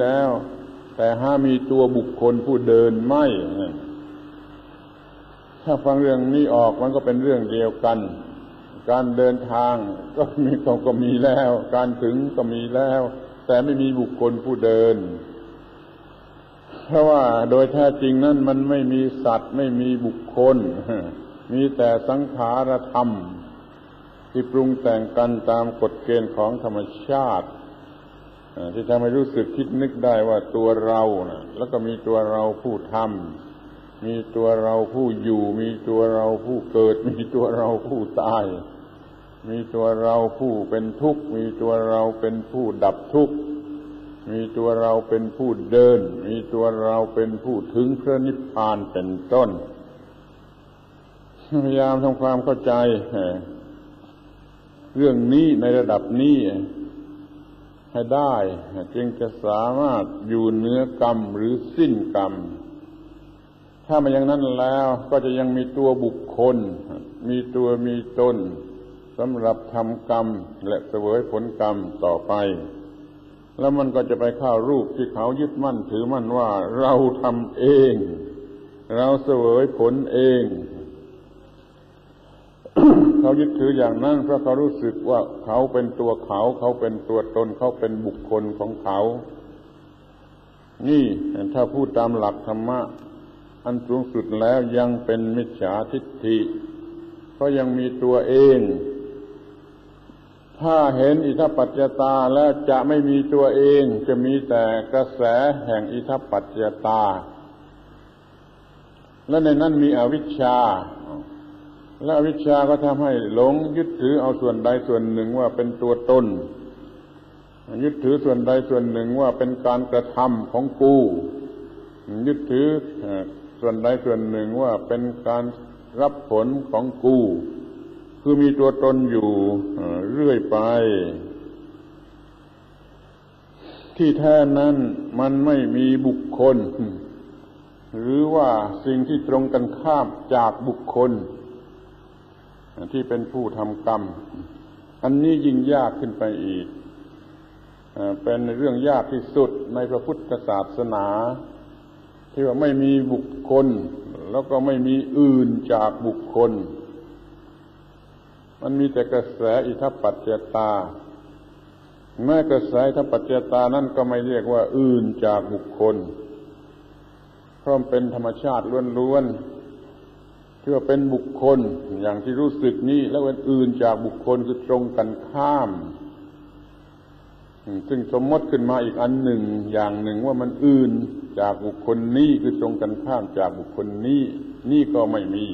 แล้ว แต่ห้ามีตัวบุคคลผู้เดินไม่ ถ้าฟังเรื่องนี้ออกมันก็เป็นเรื่องเดียวกัน การเดินทางก็มีก็มีแล้ว การถึงก็มีแล้ว แต่ไม่มีบุคคลผู้เดิน เพราะว่าโดยแท้จริงนั้นมันไม่มีสัตว์ไม่มีบุคคล มีแต่สังขารธรรม ที่ปรุงแต่งกันตามกฎเกณฑ์ของธรรมชาติ ที่ทำให้รู้สึกคิดนึกได้ว่าตัวเรานะแล้วก็มีตัวเราผู้ทำมีตัวเราผู้อยู่ มีตัวเราผู้เกิด มีตัวเราผู้ตาย มีตัวเราผู้เป็นทุกข์ มีตัวเราเป็นผู้ดับทุกข์ มีตัวเราเป็นผู้เดิน มีตัวเราเป็นผู้ถึงพระนิพพานเป็นต้นพยายามทำความเข้าใจเรื่องนี้ในระดับนี้ ให้ได้ จึงจะสามารถอยู่เนื้อกรรมหรือสิ้นกรรม ถ้ามาอย่างนั้นแล้วก็จะยังมีตัวบุคคล มีตัวมีตนสำหรับทำกรรมและเสวยผลกรรมต่อไป แล้วมันก็จะไปเข้ารูปที่เขายึดมั่นถือมั่นว่าเราทำเอง เราเสวยผลเอง เขายึดถืออย่างนั้นเพราะเขารู้สึกว่าเขาเป็นตัวเขา เขาเป็นตัวตนเขาเป็นบุคคลของเขา นี่ถ้าพูดตามหลักธรรมะ อันสูงสุดแล้วยังเป็นมิจฉาทิฏฐิ เพราะยังมีตัวเอง ถ้าเห็นอิทัปปัจจตาแล้วจะไม่มีตัวเอง จะมีแต่กระแสแห่งอิทัปปัจจตา และในนั้นมีอวิชชา และวิชาก็ทำให้หลงยึดถือเอาส่วนใดส่วนหนึ่งว่าเป็นตัวตนยึดถือส่วนใดส่วนหนึ่งว่าเป็นการกระทำของกู ยึดถือส่วนใดส่วนหนึ่งว่าเป็นการรับผลของกู คือมีตัวตนอยู่เรื่อยไป ที่แท้นั้นมันไม่มีบุคคล หรือว่าสิ่งที่ตรงกันข้ามจากบุคคล ที่เป็นผู้ทำกรรม อันนี้ยิ่งยากขึ้นไปอีก เป็นเรื่องยากที่สุดในพระพุทธศาสนา ที่ว่าไม่มีบุคคล แล้วก็ไม่มีอื่นจากบุคคล มันมีแต่กระแสอิทัปปัจจตาแม้กระแสอิทัปปัจจตานั่นก็ไม่เรียกว่าอื่นจากบุคคลเพราะเป็นธรรมชาติล้วนๆ ที่ว่าเป็นบุคคลอย่างที่รู้สึกนี้แล้วอื่นจากบุคคลคือตรงกันข้าม ซึ่งสมมติขึ้นมาอีกอันหนึ่ง อย่างหนึ่งว่ามันอื่นจากบุคคลนี้คือตรงกันข้ามจากบุคคลนี้นี่ก็ไม่มี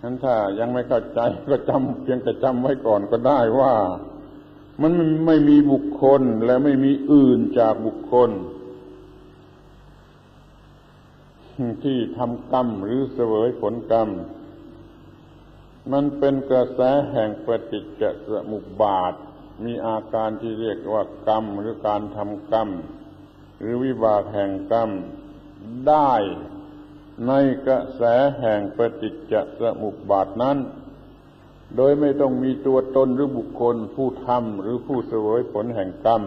ฉะนั้นถ้ายังไม่เข้าใจก็จำเพียงแต่จำไว้ก่อนก็ได้ว่า มันไม่มีบุคคลและไม่มีอื่นจากบุคคล ที่ทำกรรมหรือเสวยผลกรรม มันเป็นกระแสแห่งปฏิจจสมุปบาท มีอาการที่เรียกว่ากรรมหรือการทำกรรม หรือวิบากแห่งกรรมได้ในกระแสแห่งปฏิจจสมุปบาทนั้น โดยไม่ต้องมีตัวตนหรือบุคคลผู้ทำหรือผู้เสวยผลแห่งกรรม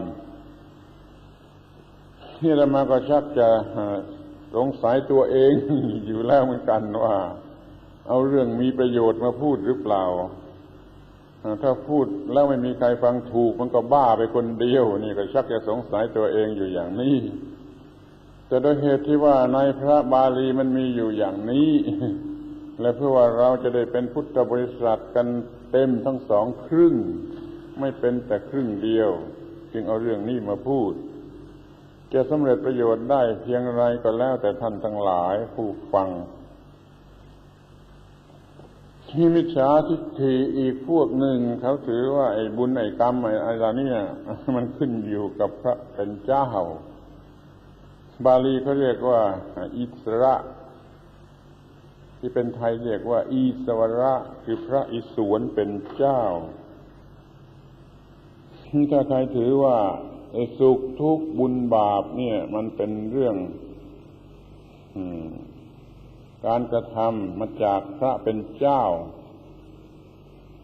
นี่เรามาก็ชักจะ สงสัยตัวเองอยู่แล้วเหมือนกันว่า เอาเรื่องมีประโยชน์มาพูดหรือเปล่า ถ้าพูดแล้วไม่มีใครฟังถูกมันก็บ้าไปคนเดียว นี่ก็ชักจะสงสัยตัวเองอยู่อย่างนี้แต่โดยเหตุที่ว่าในพระบาลีมันมีอยู่อย่างนี้ และเพื่อว่าเราจะได้เป็นพุทธบริษัทกันเต็มทั้งสองครึ่ง ไม่เป็นแต่ครึ่งเดียว จึงเอาเรื่องนี้มาพูด จะสำเร็จประโยชน์ได้เพียงไรก็แล้วแต่ท่านทั้งหลายผู้ฟังที่มิจฉาทิฏฐิอีกพวกหนึ่ง เขาถือว่าไอ้บุญไอ้กรรมไอ้อะไรนี่มันขึ้นอยู่กับพระเป็นเจ้า บาลีเขาเรียกว่า อิสระ ที่เป็นไทยเรียกว่า อีสวระคือพระอิศวรเป็นเจ้าถ้าใครถือว่า สุขทุกข์บุญบาปเนี่ย มันเป็นเรื่องการกระทำมาจากพระเป็นเจ้า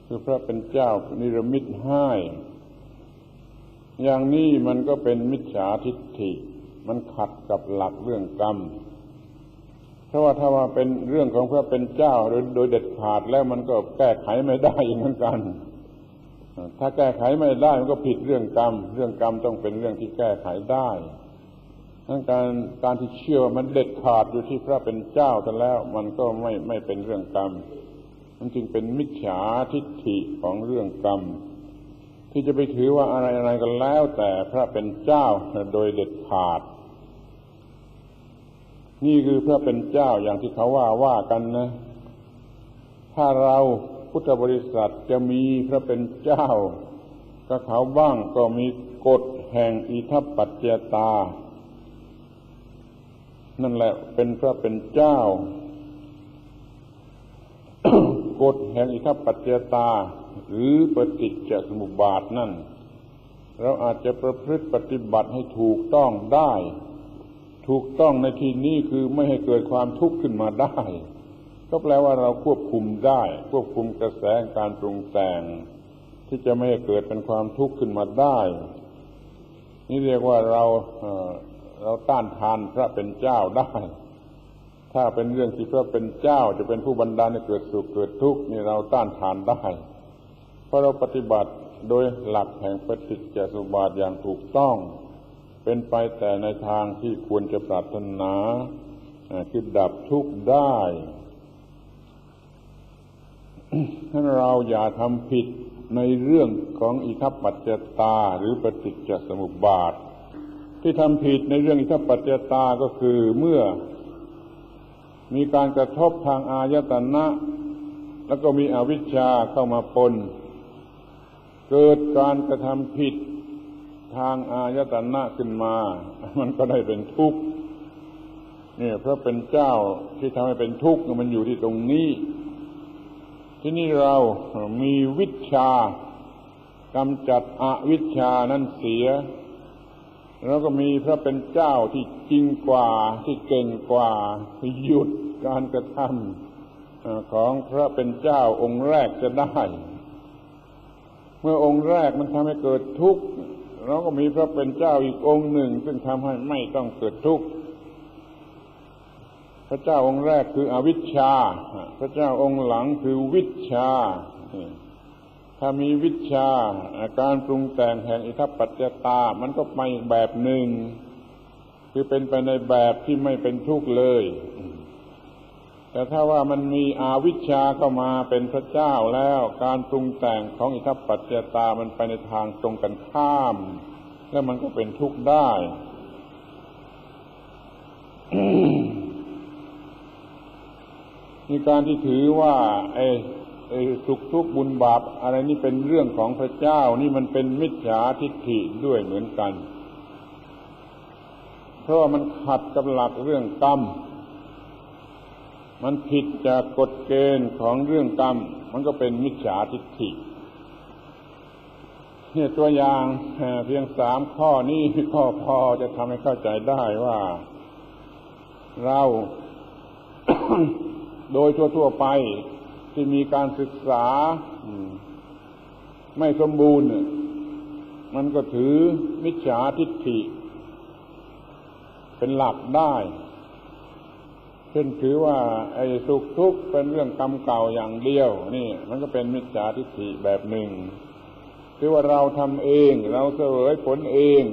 คือพระเป็นเจ้านิรมิตให้อย่างนี้มันก็เป็นมิจฉาทิฏฐิ มันขัดกับหลักเรื่องกรรมเพราะว่าถ้าว่าเป็นเรื่องของพระเป็นเจ้าโดยโดยเด็ดขาดแล้วมันก็แก้ไขไม่ได้เหมือนกัน ถ้าแก้ไขไม่ได้มันก็ผิดเรื่องกรรม เรื่องกรรมต้องเป็นเรื่องที่แก้ไขได้ทั้งการการที่เชื่อว่ามันเด็ดขาดอยู่ที่พระเป็นเจ้าแต่แล้ว มันก็ไม่ไม่เป็นเรื่องกรรม มันจึงเป็นมิจฉาทิฏฐิของเรื่องกรรม ที่จะไปถือว่าอะไรอะไรกันแล้ว แต่พระเป็นเจ้าโดยเด็ดขาด นี่คือพระเป็นเจ้าอย่างที่เขาว่าว่ากันนะ ถ้าเรา พุทธบริษัทจะมีพระเป็นเจ้าก็เขาบ้างก็มีกฎแห่งอิทัปปัจเจตา นั่นแหละเป็นพระเป็นเจ้ากฎแห่งอิทัปปัจเจตา หรือปฏิจจสมุปบาทนั่น เราอาจจะประพฤติปฏิบัติให้ถูกต้องได้ ถูกต้องในที่นี้คือไม่ให้เกิดความทุกข์ขึ้นมาได้ ก็แปลว่าเราควบคุมได้ ควบคุมกระแสการปรุงแต่ง ที่จะไม่ให้เกิดเป็นความทุกข์ขึ้นมาได้ นี่เรียกว่าเราเราต้านทานพระเป็นเจ้าได้ ถ้าเป็นเรื่องที่พระเป็นเจ้าจะเป็นผู้บรรดาให้เกิดสุขเกิดทุกข์นี่เราต้านทานได้ เพราะเราปฏิบัติโดยหลักแห่งปฏิจจสมุบาทอย่างถูกต้อง เป็นไปแต่ในทางที่ควรจะปรารถนาคือดับทุกข์ได้ เราอย่าทำผิดในเรื่องของอิทัปปัจจตาหรือปฏิจจสมุปบาท ที่ทำผิดในเรื่องอิทัปปัจจตาก็คือเมื่อ มีการกระทบทางอายตนะ แล้วก็มีอวิชชาเข้ามาปน เกิดการกระทำผิดทางอายตนะขึ้นมา มันก็ได้เป็นทุกข์เนี่ยเพราะเป็นเจ้าที่ทำให้เป็นทุกข์มันอยู่ที่ตรงนี้ ที่นี่เรามีวิชากำจัดอวิชชานั้นเสีย แล้วก็มีพระเป็นเจ้าที่จริงกว่าที่เก่งกว่าหยุดการกระทำของพระเป็นเจ้าองค์แรกจะได้ เมื่อองค์แรกมันทำให้เกิดทุกข์เราก็มีพระเป็นเจ้าอีกองค์หนึ่ง ซึ่งทำให้ไม่ต้องเกิดทุกข์ ระเจ้าองค์แรกคืออวิชชา พระเจ้าองค์หลังคือวิชา ถ้ามีวิชาอาการปรุงแต่งแห่งอิทัปปัจจตา มันก็ไปแบบหนึ่ง คือเป็นไปในแบบที่ไม่เป็นทุกข์เลย แต่ถ้าว่ามันมีอวิชชาเข้ามาเป็นพระเจ้าแล้ว การปรุงแต่งของอิทัปปัจจตา มันไปในทางตรงกันข้าม แล้วมันก็เป็นทุกข์ได้ มีการที่ถือว่าไอ้สุขทุกข์บุญบาปอะไรนี่เป็นเรื่องของพระเจ้านี่มันเป็นมิจฉาทิฏฐิด้วยเหมือนกัน เพราะมันขัดกับหลักเรื่องกรรม มันผิดจากกฎเกณฑ์ของเรื่องกรรม มันก็เป็นมิจฉาทิฏฐิเนี่ยตัวอย่างเพียงสามข้อนี้ข้อพอจะทำให้เข้าใจได้ว่า เรา โดยทั่วๆไปที่มีการศึกษาไม่สมบูรณ์ มันก็ถือมิจฉาทิฏฐิ เป็นหลักได้ เช่นถือว่า ไอ้สุขทุกข์เป็นเรื่องกรรมเก่าอย่างเดียว นี่ มันก็เป็นมิจฉาทิฏฐิแบบหนึ่งคือว่าเราทำเอง เราเสวยผลเอง